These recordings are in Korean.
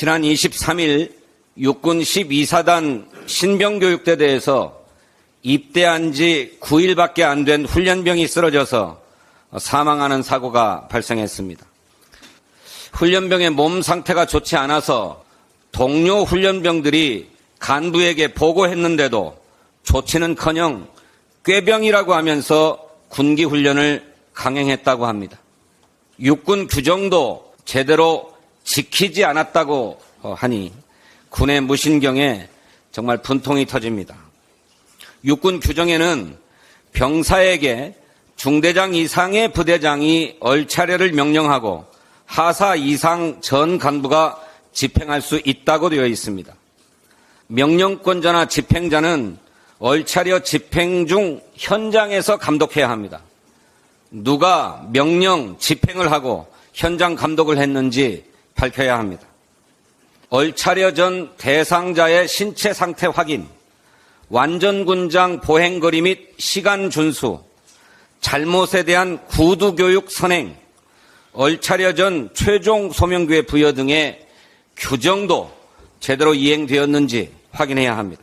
지난 23일 육군 12사단 신병교육대대에서 입대한 지 9일밖에 안 된 훈련병이 쓰러져서 사망하는 사고가 발생했습니다. 훈련병의 몸 상태가 좋지 않아서 동료 훈련병들이 간부에게 보고했는데도 조치는커녕 꾀병이라고 하면서 군기 훈련을 강행했다고 합니다. 육군 규정도 제대로 지키지 않았다고 하니 군의 무신경에 정말 분통이 터집니다. 육군 규정에는 병사에게 중대장 이상의 부대장이 얼차례를 명령하고 하사 이상 전 간부가 집행할 수 있다고 되어 있습니다. 명령권자나 집행자는 얼차려 집행 중 현장에서 감독해야 합니다. 누가 명령 집행을 하고 현장 감독을 했는지 밝혀야 합니다. 얼차려 전 대상자의 신체 상태 확인, 완전군장 보행거리 및 시간 준수, 잘못에 대한 구두교육 선행, 얼차려 전 최종 소명교회 부여 등의 규정도 제대로 이행되었는지 확인해야 합니다.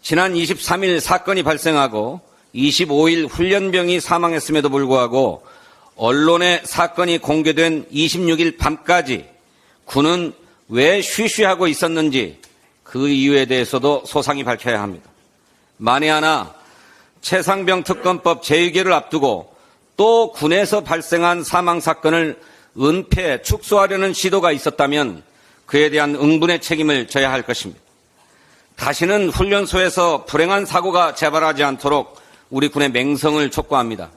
지난 23일 사건이 발생하고 25일 훈련병이 사망했음에도 불구하고 언론에 사건이 공개된 26일 밤까지 군은 왜 쉬쉬하고 있었는지 그 이유에 대해서도 소상히 밝혀야 합니다. 만에 하나 최상병 특검법 제2개를 앞두고 또 군에서 발생한 사망 사건을 은폐, 축소하려는 시도가 있었다면 그에 대한 응분의 책임을 져야 할 것입니다. 다시는 훈련소에서 불행한 사고가 재발하지 않도록 우리 군의 맹성을 촉구합니다.